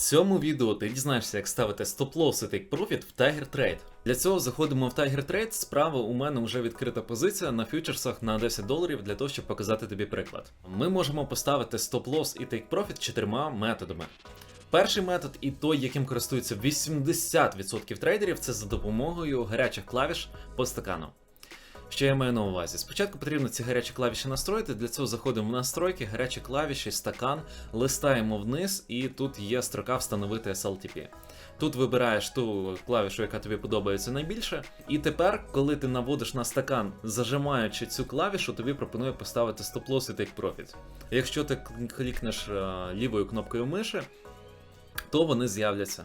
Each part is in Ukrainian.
цьому відео ти дізнаєшся, як ставити стоп-лосс і profit в Tiger Trade. Для цього заходимо в Tiger Trade. Справа у мене вже відкрита позиція на фьючерсах на 10 доларів для того, щоб показати тобі приклад. Ми можемо поставити стоп-лосс і profit чотирма методами. Перший метод і той, яким користуються 80% трейдерів, це за допомогою гарячих клавіш по стакану. Що я маю на увазі? Спочатку потрібно ці гарячі клавіші настроїти. Для цього заходимо в настройки, гарячі клавіші, стакан, листаємо вниз, і тут є строка встановити SLTP. Тут вибираєш ту клавішу, яка тобі подобається найбільше. І тепер, коли ти наводиш на стакан, зажимаючи цю клавішу, тобі пропонує поставити стоп-лосс і take profit. Якщо ти клікнеш е, лівою кнопкою миші, то вони з'являться.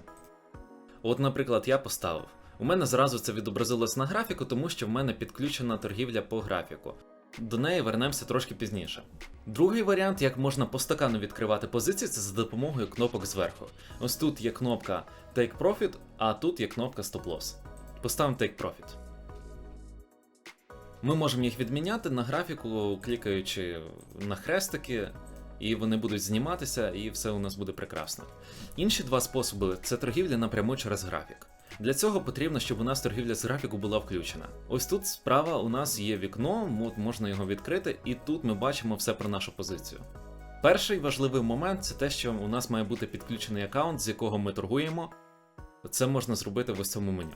От, наприклад, я поставив. У мене зразу це відобразилось на графіку, тому що в мене підключена торгівля по графіку. До неї вернемося трошки пізніше. Другий варіант, як можна по стакану відкривати позиції, це за допомогою кнопок зверху. Ось тут є кнопка Take Profit, а тут є кнопка Stop Loss. Поставимо Take Profit. Ми можемо їх відміняти на графіку, клікаючи на хрестики, і вони будуть зніматися, і все у нас буде прекрасно. Інші два способи це торгівля напряму через графік. Для цього потрібно, щоб у нас торгівля з графіку була включена. Ось тут справа у нас є вікно, можна його відкрити, і тут ми бачимо все про нашу позицію. Перший важливий момент це те, що у нас має бути підключений аккаунт, з якого ми торгуємо. Це можна зробити в ось цьому меню.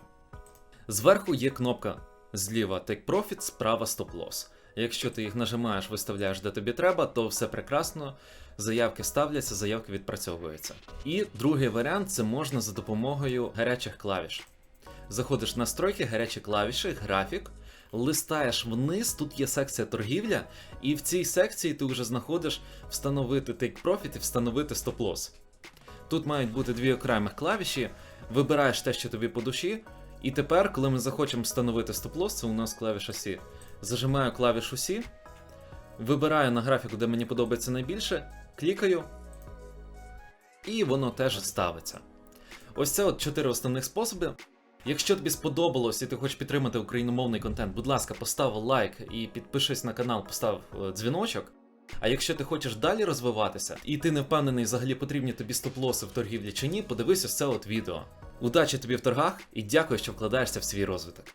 Зверху є кнопка зліва Take Profit, справа Stop Loss. Якщо ти їх нажимаєш, виставляєш де тобі треба, то все прекрасно. Заявки ставляться, заявки відпрацьовуються. І другий варіант це можна за допомогою гарячих клавіш. Заходиш в настройки, гарячі клавіші, графік, листаєш вниз, тут є секція торгівля, і в цій секції ти вже знаходиш встановити Take Profit і встановити Stop Loss. Тут мають бути дві окремих клавіші, вибираєш те, що тобі по душі. І тепер, коли ми захочемо встановити стоп-лосс, це у нас клавіша C. Зажимаю клавішу C, вибираю на графіку, де мені подобається найбільше, клікаю, і воно теж ставиться. Ось це от чотири основних способи. Якщо тобі сподобалось і ти хочеш підтримати україномовний контент, будь ласка, постав лайк і підпишись на канал, постав е, дзвіночок. А якщо ти хочеш далі розвиватися, і ти не впевнений, взагалі потрібні тобі стоп-лоси в торгівлі чи ні, подивись ось це от відео. Удачі тобі в торгах і дякую, що вкладаєшся в свій розвиток.